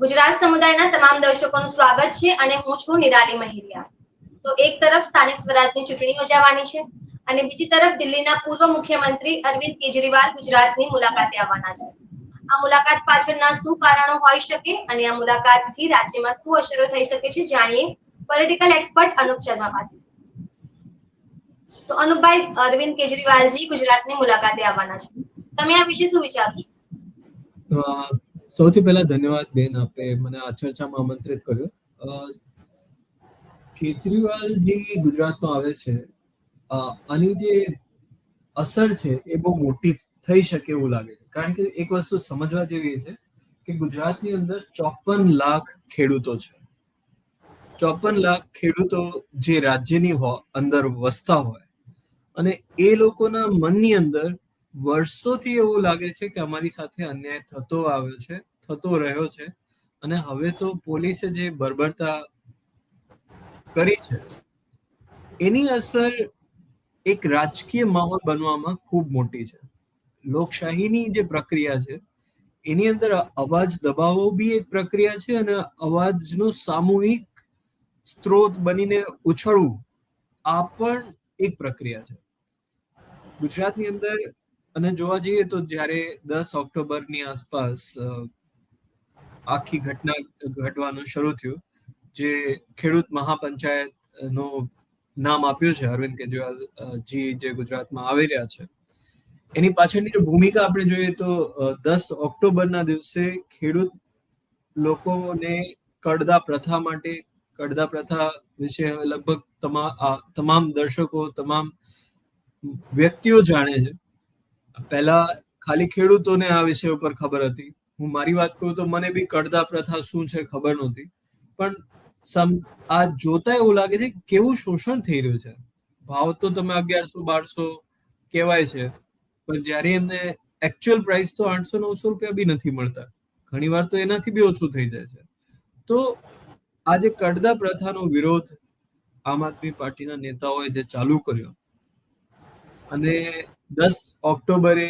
ગુજરાત સમુદાયના તમામ દર્શકોનું સ્વાગત છે અને હું છું નિરાલી મહેરિયા. તો એક તરફ સ્થાનિક સ્વરાજની ચૂંટણી યોજાવાની છે અને બીજી તરફ દિલ્હીના પૂર્વ મુખ્યમંત્રી અરવિંદ કેજરીવાલ ગુજરાતની મુલાકાતે આવવાના છે. આ મુલાકાત પાછળના શું કારણો હોઈ શકે અને આ મુલાકાતથી રાજ્યમાં શું અસરો થઈ શકે છે જાણીએ પોલિટિકલ એક્સપર્ટ અનુપ શર્મા પાસે. તો અનુપભાઈ, અરવિંદ કેજરીવાલજી ગુજરાતની મુલાકાતે આવવાના છે. તમે આ વિશે શું વિચારો છો? સૌથી પહેલા ધન્યવાદ બેન, આપે મને આ ચર્ચામાં આમંત્રિત કર્યો. કેજરીવાલજી ગુજરાતમાં આવે છે. આની જે અસર છે એ બહુ મોટી થઈ શકે એવું લાગે છે. કારણ કે એક વસ્તુ સમજવા જેવી છે કે ગુજરાતની અંદર ચોપન લાખ ખેડૂતો છે. ચોપન લાખ ખેડૂતો જે રાજ્યની અંદર વસતા હોય અને એ લોકોના મનની અંદર વર્ષોથી એવું લાગે છે કે અમારી સાથે અન્યાય થતો આવ્યો છે. થતો રહ્યો છે. અને હવે તો પોલીસે જે બર્બરતા કરી છે, એની અસર એક રાજકીય માહોલ બનવામાં ખૂબ મોટી છે. લોકશાહીની જે પ્રક્રિયા છે, એની અંદર અવાજ દબાવવો બી એક પ્રક્રિયા છે અને અવાજનું સામૂહિક સ્ત્રોત બનીને ઉછળવું, આ પણ એક પ્રક્રિયા છે. ગુજરાતની અંદર અને જોવા જઈએ તો જ્યારે દસ ઓક્ટોબરની આસપાસ આખી ઘટના ઘટવાનું શરૂ થયું. જે ખેડૂત મહાપંચાયતનું નામ આપ્યું છે, અરવિંદ કેજરીવાલ જી જે ગુજરાતમાં આવી રહ્યા છે. એની પાછળની ભૂમિકા આપણે જોઈએ તો દસ ઓક્ટોબરના દિવસે ખેડૂત લોકોને કડદા પ્રથા માટે કડદા પ્રથા વિશે લગભગ તમામ દર્શકો, તમામ વ્યક્તિઓ જાણે છે. પહેલા ખાલી ખેડૂતોને આ વિષય ઉપર ખબર હતી. હું મારી વાત કરું તો મને બી કડદા પ્રથા શું છે ખબર નહોતી. પણ સમ આ જોતા એવું લાગે છે કેવું શોષણ થઈ રહ્યું છે. ભાવ તો તમે અગિયારસો, બારસો કહેવાય છે. પણ જ્યારે એમને એકચ્યુઅલ પ્રાઇસ તો આઠસો, નવસો રૂપિયા બી નથી મળતા. ઘણી વાર તો એનાથી બી ઓછું થઈ જાય છે. તો આ જે કડદા પ્રથાનો વિરોધ આમ આદમી પાર્ટીના નેતાઓએ જે ચાલુ કર્યો અને દસ ઓક્ટોબરે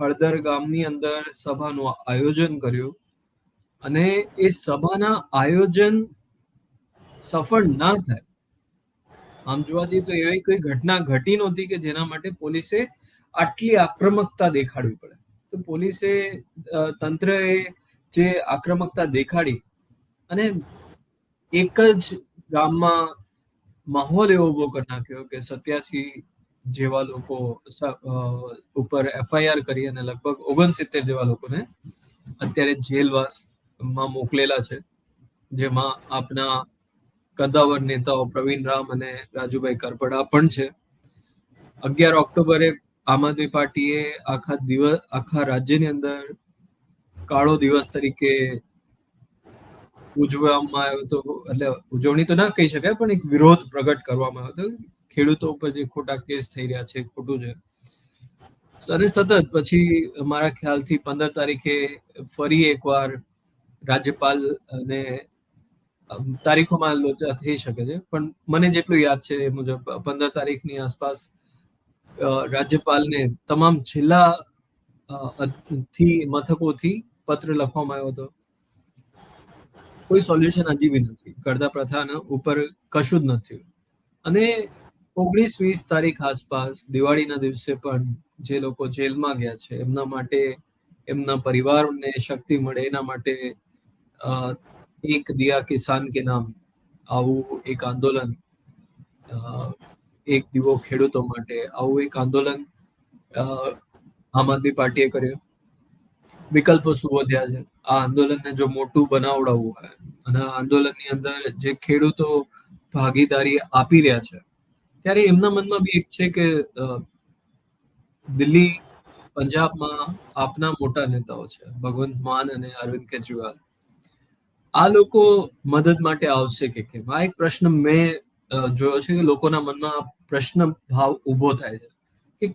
હળદર ગામની અંદર સભાનું આયોજન કર્યું અને એ સભાના આયોજન સફળ ના થાય. આમ જોવા જઈએ તો એવી કોઈ ઘટના ઘટી નહોતી કે જેના માટે પોલીસે આટલી આક્રમકતા દેખાડવી પડે. તો પોલીસે તંત્રએ જે આક્રમકતા દેખાડી અને એક જ ગામમાં માહોલ એવો ઊભો કરી નાખ્યો કે સત્યાસી જેવા લોકો ઉપર એફઆઈઆર કરી અને લગભગ ઓગણસિત્તેર જેવા લોકોને અત્યારે જેલવાસમાં મોકલેલા છે. જેમાં આપના કદાવર નેતાઓ પ્રવીણ રામ અને રાજુભાઈ કરપડા પણ છે. અગિયાર ઓક્ટોબરે આમ આદમી પાર્ટીએ આખા દિવસ, આખા રાજ્યની અંદર કાળો દિવસ તરીકે ઉજવવામાં આવ્યો હતો. એટલે ઉજવણી તો ના કહી શકાય, પણ એક વિરોધ પ્રગટ કરવામાં આવ્યો હતો. ખેડૂતો ઉપર જે ખોટા કેસ થઈ રહ્યા છે, ખોટું છે. અને સતત પછી મારા ખ્યાલથી પંદર તારીખે ફરી એકવાર રાજ્યપાલ અને તારીખોમાં લોચા થઈ શકે છે. પણ મને જેટલું યાદ છે એ મુજબ પંદર તારીખની આસપાસ રાજ્યપાલને તમામ જિલ્લા થી મથકોથી પત્ર લખવામાં આવ્યો હતો. કોઈ સોલ્યુશન હજી બી નથી. કરતા પ્રથાના ઉપર કશું જ નથી અને ઓગણીસ વીસ તારીખ આસપાસ, દિવાળીના દિવસે પણ જે લોકો જેલમાં ગયા છે, એમના માટે, એમના પરિવારને શક્તિ મળે, એના માટે એક દિયા કિસાન કે નામ આવું એક આંદોલન એક દીવો ખેડૂતો માટે આવું એક આંદોલન આમ આદમી પાર્ટીએ કર્યો. વિકલ્પો શું વધ્યા છે. આ આંદોલનને જો મોટું બનાવડાવવું હોય અને આ આંદોલનની અંદર જે ખેડૂતો ભાગીદારી આપી રહ્યા છે ત્યારે એમના મનમાં બી એક છે કે દિલ્હી, પંજાબમાં આપના મોટા નેતાઓ છે, ભગવંત માન અને અરવિંદ કેજરીવાલ. આ લોકો મદદ માટે આવશે કે કેમ? આ એક પ્રશ્ન મેં જોયો છે કે લોકોના મનમાં પ્રશ્ન ભાવ ઊભો થાય છે. કે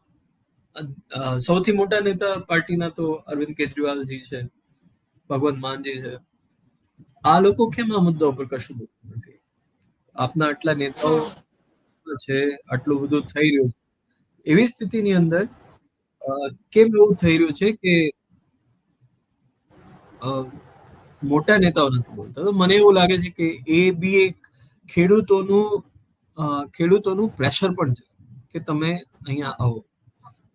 સૌથી મોટા નેતા પાર્ટીના તો અરવિંદ કેજરીવાલજી છે, ભગવંત માનજી છે. આ લોકો કેમ આ મુદ્દા ઉપર કશું બોલતું નથી? આપના આટલા નેતાઓ છે, આટલું બધું થઈ રહ્યું છે. એવી સ્થિતિની અંદર કેમ એવું થઈ રહ્યું છે કે મોટા નેતાઓ નથી બોલતા? તો મને એવું લાગે છે કે એ બી એક ખેડૂતોનું ખેડૂતોનું પ્રેશર પણ છે કે તમે અહીંયા આવો.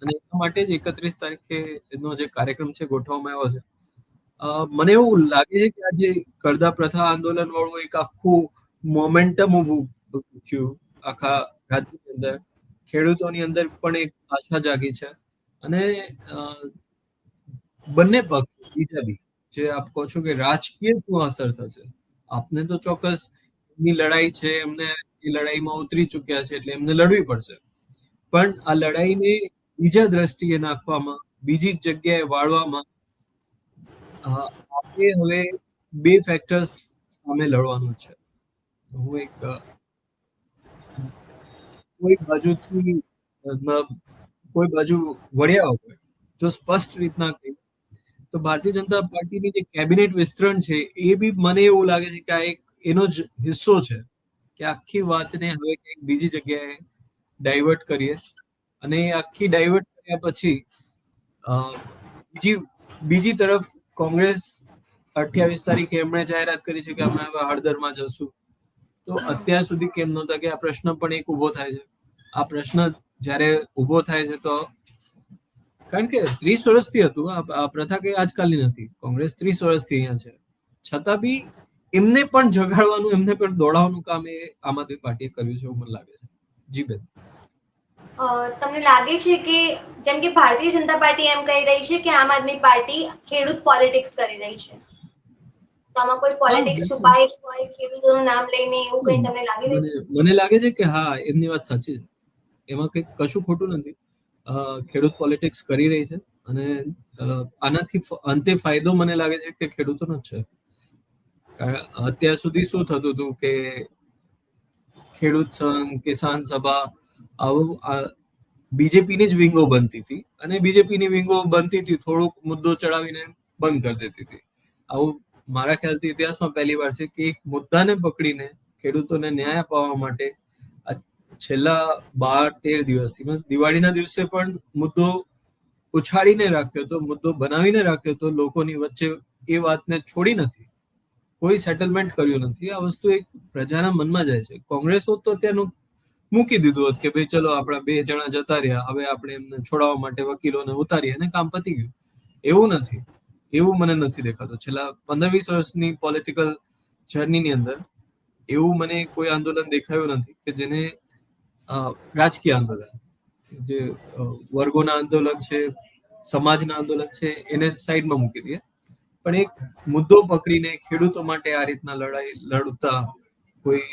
અને એટલા માટે જ એકત્રીસ તારીખે એનો જે કાર્યક્રમ છે ગોઠવવામાં આવ્યો છે. મને એવું લાગે છે કે આજે કરદા પ્રથા આંદોલન વાળું એક આખું મોમેન્ટમ ઊભું થયું. આખા રાજ્યની અંદર. ખેડૂતોની અંદર પણ એક આશા જાગી છે. અને બંને પક્ષ, બીજા બી, જે આપ કહો છો કે રાજકીય શું અસર થશે. આપને તો ચોક્કસ એમની લડાઈ છે, એમને એ લડાઈમાં ઉતરી ચૂક્યા છે, એટલે એમને લડવી પડશે. પણ આ લડાઈને બીજા દ્રષ્ટિએ નાખવામાં, બીજી જગ્યાએ વાળવામાં આપણે હવે બે ફેક્ટર્સ સામે લડવાનું છે. હું એક કોઈ બાજુથી કોઈ બાજુ વળ્યા હોય, જો સ્પષ્ટ રીતના કહી, તો ભારતીય જનતા પાર્ટીની જે કેબિનેટ વિસ્તરણ છે, એ બી મને એવું લાગે છે કે આ એક એનો જ હિસ્સો છે, કે આખી વાતને હવે કંઈક બીજી જગ્યાએ ડાયવર્ટ કરીએ અને આખી ડાયવર્ટ કર્યા પછી બીજી બીજી તરફ કોંગ્રેસ અઠ્યાવીસ તારીખે એમણે જાહેરાત કરી છે કે અમે હવે હળદરમાં જશું. તો અત્યાર સુધી કેમ નહોતા કે આ પ્રશ્ન પણ એક ઊભો થાય છે. આ પ્રશ્ન જ્યારે ઊભો થાય છે તો કારણ કે ત્રીસ વર્ષથી હતું, આ પ્રથા કઈ આજકાલની નથી. કોંગ્રેસ ત્રીસ વર્ષથી અહીંયા છે. છતાં બી એમને પણ જગાડવાનું, એમને પણ દોડાવવાનું કામ એ આમ આદમી પાર્ટીએ કર્યું છે એવું મને લાગે છે. જી બેન. તમને લાગે છે કે જેમ કે ભારતીય જનતા પાર્ટી એમ કહી રહી છે કે આમ આદમી પાર્ટી ખેડૂત પોલિટિક્સ કરી રહી છે. આમાં કોઈ પોલિટિક્સ બિલકુલ. હોય ખેડૂતોનું નામ લઈને એવું કંઈ તમને લાગી રહ્યું? મને લાગે છે કે હા એમની વાત સાચી છે. એમાં કંઈક કશું ખોટું નથી. ખેડૂત પોલિટિક્સ કરી રહી છે અને આનાથી અંતે ફાયદો મને લાગે છે કે ખેડૂતોનો જ છે. અત્યાર સુધી શું થતું હતું કે ખેડૂત સંઘ કિસાન સભા આવું બીજેપીની જ વિંગો બનતી હતી અને બીજેપીની વિંગો બનતી હતી થોડુંક મુદ્દો ચડાવીને બંધ કરી દેતી હતી. આવું મારા ખ્યાલથી ઇતિહાસમાં પહેલી વાર છે કે એક મુદ્દાને પકડીને ખેડૂતોને ન્યાય અપાવવા માટે છેલ્લા બાર, તેર દિવસથી દિવાળીના દિવસે પણ મુદ્દો ઉછાળીને રાખ્યો હતો, મુદ્દો બનાવીને રાખ્યો હતો, લોકોની વચ્ચે એ વાતને છોડી નથી. કોઈ સેટલમેન્ટ કર્યું નથી. આ વસ્તુ એક પ્રજાના મનમાં જાય છે. કોંગ્રેસ હોત તો અત્યારનું મૂકી દીધું હોત કે ભાઈ ચલો આપણા બે જણા જતા રહ્યા, હવે આપણે એમને છોડાવવા માટે વકીલોને ઉતારીએ અને કામ પતી ગયું. એવું નથી. એવું મને નથી દેખાતું. છેલ્લા પંદર વીસ વર્ષની પોલિટિકલ જર્નીની અંદર એવું મને કોઈ આંદોલન દેખાયું નથી કે જેને રાજકીય આંદોલન, જે વર્ગોના આંદોલન છે, સમાજના આંદોલન છે, એને સાઈડમાં મૂકી દઈએ. પણ એક મુદ્દો પકડીને ખેડૂતો માટે આ રીતના લડાઈ લડતા કોઈ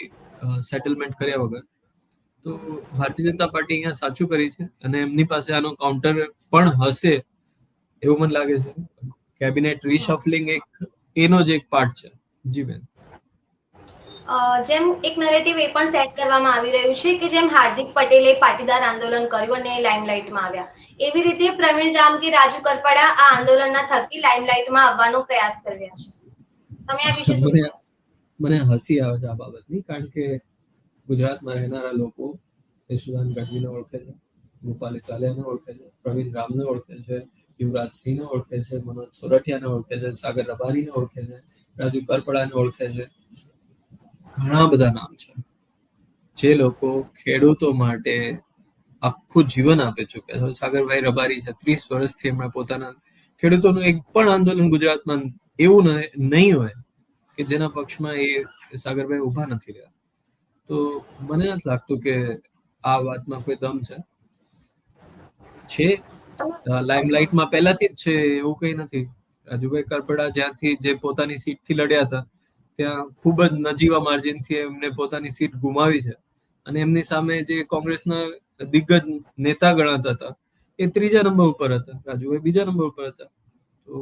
સેટલમેન્ટ કર્યા વગર, તો ભારતીય જનતા પાર્ટી અહીંયા સાચું કરી છે અને એમની પાસે આનો કાઉન્ટર પણ હશે એવું મને લાગે છે. કેબિનેટ રીશફલિંગ એક એનો જ એક પાર્ટ છે. જી બેન જેમ એક નરેટિવ એ પણ સેટ કરવામાં આવી રહ્યું છે કે જેમ હાર્દિક પટેલે પાટીદાર આંદોલન કર્યું અને લાઇમલાઇટમાં આવ્યા. એવી રીતે પ્રવીણ રામ કે રાજુ કરપડા આ આંદોલનના થકી લાઇમલાઇટમાં આવવાનો પ્રયાસ કરી રહ્યા છે. તમે આ વિશે શું મને- મને હસી આવે છે આ બાબતની કારણ કે ગુજરાતમાં રહેનારા લોકો યશુદાન ગઢવીને ઓળખે છે રૂપાલી ચાલિયાને ઓળખે છે પ્રવીણ રામને ઓળખે છે યુવરાજ સિંહને ઓળખે છે, મનોજ સોરઠિયાને ઓળખે છે, સાગર રબારીને ઓળખે છે, રાજુ કરપડાને ઓળખે છે. ઘણા બધા નામ છે. જે લોકો ખેડૂતો માટે આખું જીવન આપી ચૂક્યા છે. સાગરભાઈ રબારી છે, ત્રીસ વર્ષથી એમણે પોતાના ખેડૂતોનું એક પણ આંદોલન ગુજરાતમાં એવું નહીં હોય કે જેના પક્ષમાં એ સાગરભાઈ ઊભા નથી રહ્યા. તો મને નથી લાગતું કે આ વાતમાં કોઈ દમ છે. છે લાઇમલાઇટમાં પહેલાથી જ છે, એવું કંઈ નથી. રાજુભાઈ કરપડા જ્યાંથી જે પોતાની સીટથી લડ્યા હતા, ત્યાં ખૂબ જ નજીવા માર્જિનથી એમને પોતાની સીટ ગુમાવી છે. અને એમની સામે જે કોંગ્રેસના દિગ્ગજ નેતા ગણાતા હતા, એ ત્રીજા નંબર ઉપર હતા. રાજુભાઈ બીજા નંબર ઉપર હતા. તો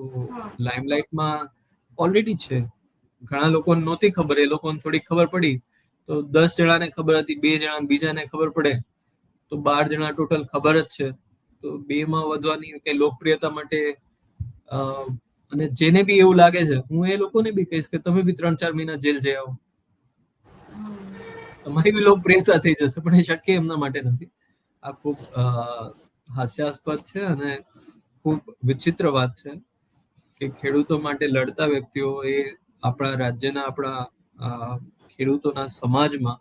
લાઇમલાઇટમાં ઓલરેડી છે. ઘણા લોકોને નહોતી ખબર, એ લોકોને થોડી ખબર પડી. તો દસ જણાને ખબર હતી, બે જણા બીજાને ખબર પડે. તો બાર જણા ટોટલ ખબર જ છે. તો બે માં વધવાની કે લોકપ્રિયતા માટે અને જેને બી એવું લાગે છે, હું એ લોકોને બી કહીશ કે તમે બી ત્રણ ચાર મહિના જેલ જઈ આવો. તમારી બી લોકપ્રિયતા થઈ જશે, પણ એ શક્ય એમના માટે નથી. આ ખૂબ હાસ્યાસ્પદ છે અને ખૂબ વિચિત્ર વાત છે કે ખેડૂતો માટે લડતા વ્યક્તિઓ એ આપણા રાજ્યના આપણા ખેડૂતોના સમાજમાં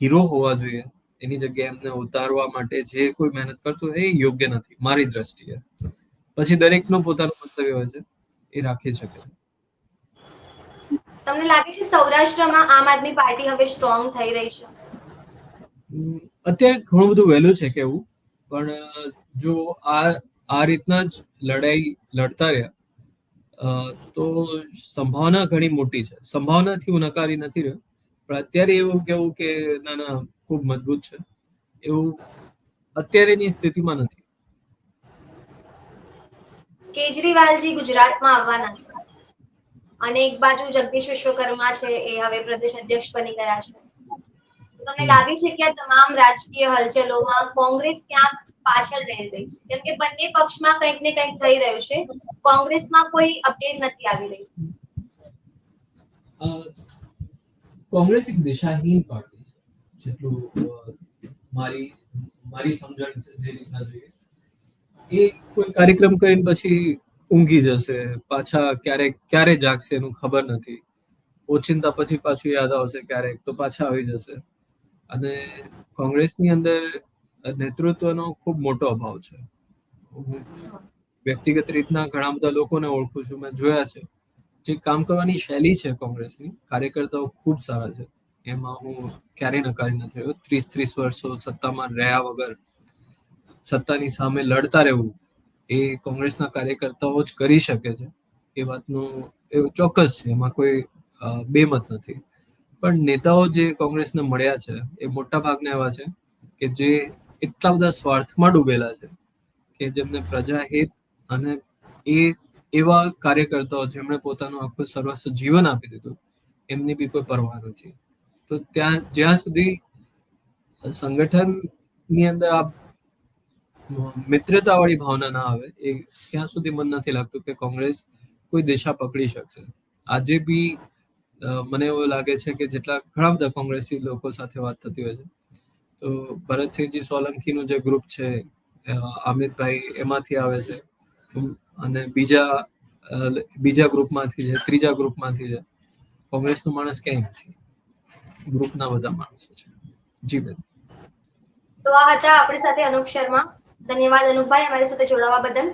હીરો હોવા જોઈએ. એની જગ્યાએ એમને ઉતારવા માટે જે કોઈ મહેનત કરતું હોય એ યોગ્ય નથી મારી દ્રષ્ટિએ. પછી દરેકનો પોતાનું મંતવ્ય હોય છે એ રાખી શકે. તમને લાગે છે સૌરાષ્ટ્રમાં આમ આદમી પાર્ટી હવે સ્ટ્રોંગ થઈ રહી છે? અત્યારે ઘણું બધું વહેલું છે કેવું પણ જો આ આ રીતના જ લડાઈ લડતા રહ્યા તો સંભાવના ઘણી મોટી છે. સંભાવનાથી હું નકારી નથી રહ્યો પણ અત્યારે એવું કેવું કે ના ના ખૂબ મજબૂત છે. એવું અત્યારેની સ્થિતિમાં નથી. કેજરીવાલજી ગુજરાતમાં આવવાના છે. અને એક બાજુ જગદીશ વિશ્વકર્મા છે એ હવે પ્રદેશ અધ્યક્ષ બની ગયા છે. તમને લાગે છે કે આ તમામ રાજકીય હલચલોમાં કોંગ્રેસ ક્યાંક પાછળ રહી ગઈ છે? કેમ કે બંને પક્ષમાં કંઈક ને કંઈક થઈ રહ્યું છે. કોંગ્રેસમાં કોઈ અપડેટ નથી આવી રહી. કોંગ્રેસ એક દિશાહીન છે જેટલું મારી મારી સમજણ છે જે રીતના જોઈએ, એ કોઈ કાર્યક્રમ કરીને પછી ઊંઘી જશે, પાછા ક્યારેક, ક્યારે જાગશે એનું ખબર નથી. ઓચિંતા પછી પાછું યાદ આવશે ક્યારેક, તો પાછા આવી જશે. અને કોંગ્રેસની અંદર નેતૃત્વનો ખૂબ મોટો અભાવ છે. હું વ્યક્તિગત રીતના ઘણા બધા લોકોને ઓળખું છું, મેં જોયા છે. જે કામ કરવાની શૈલી છે કોંગ્રેસની, કાર્યકર્તાઓ ખૂબ સારા છે. એમાં હું ક્યારેય નકારી નથી થયો. ત્રીસ ત્રીસ વર્ષો સત્તામાં રહ્યા વગર સત્તાની સામે લડતા રહેવું એ કોંગ્રેસના કાર્યકર્તાઓ જ કરી શકે છે. એ વાતનું એ ચોક્કસ છે. એમાં કોઈ બેમત નથી. પણ નેતાઓ જે કોંગ્રેસને મળ્યા છે, એ મોટા ભાગના એવા છે કે જે એટલા બધા સ્વાર્થમાં ડૂબેલા છે કે જેમને પ્રજા હિત અને એ એવા કાર્યકર્તાઓ જેમણે પોતાનું આખું સર્વસ્વ જીવન આપી દીધું, એમની બી કોઈ પરવા નથી. તો ત્યાં, જ્યાં સુધી સંગઠનની અંદર આ મિત્રતાવાળી ભાવના ના આવે, એ ત્યાં સુધી મન નથી લાગતું કે કોંગ્રેસ કોઈ દિશા પકડી શકશે. આજે બી મને એવું લાગે છે કે જેટલા ઘણા બધા કોંગ્રેસી લોકો સાથે વાત થતી હોય છે. તો ભરતસિંહજી સોલંકીનું જે ગ્રુપ છે અમિતભાઈ એમાંથી આવે છે. અને બીજા બીજા ગ્રુપમાંથી છે, ત્રીજા ગ્રુપમાંથી છે. કોંગ્રેસનો માણસ ક્યાંય નથી. ગ્રુપના બધા માણસો છે. જી બેન. તો આ હતા આપણી સાથે અનુપ શર્મા. ધન્યવાદ અનુપભાઈ અમારી સાથે જોડાવા બદલ.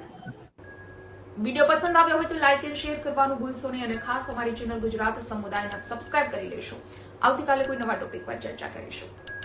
વીડિયો પસંદ આવ્યો હોય તો લાઇક અને શેર કરવાનું ભૂલશો નહીં અને ખાસ અમારી ચેનલ ગુજરાત સમુદાયને સબસ્ક્રાઇબ કરી લેશો. આવતીકાલે કોઈ નવા ટોપિક પર ચર્ચા કરીશું.